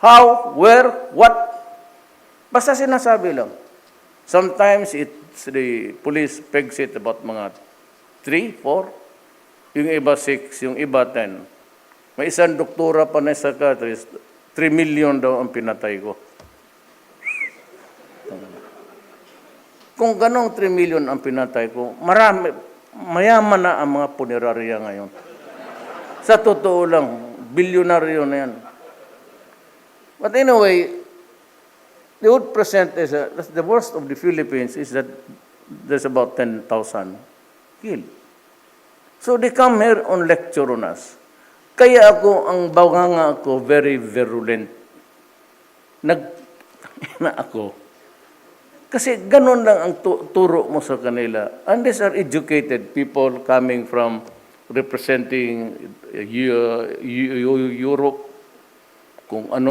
how, where, what. Basta sinasabi lang. Sometimes it's the police pegs it about mga 3, 4, yung iba 6, yung iba 10. May isang doktora pa na psychiatrist, 3 million daw ang pinatay ko. Kung ganong 3 million ang pinatay ko, marami, mayaman na ang mga punerarya ngayon. Sa totoo lang, bilyonaryo na yan. But anyway, they would present as a, that's the worst of the Philippines is that there's about 10,000 killed. So they come here on lecture on us. Kaya ako, ang bawanga ako, very virulent. Nag, na ako. Kasi ganun lang ang tu- turo mo sa kanila. And these are educated people coming from representing uh, Eu- Eu- Europe, kung ano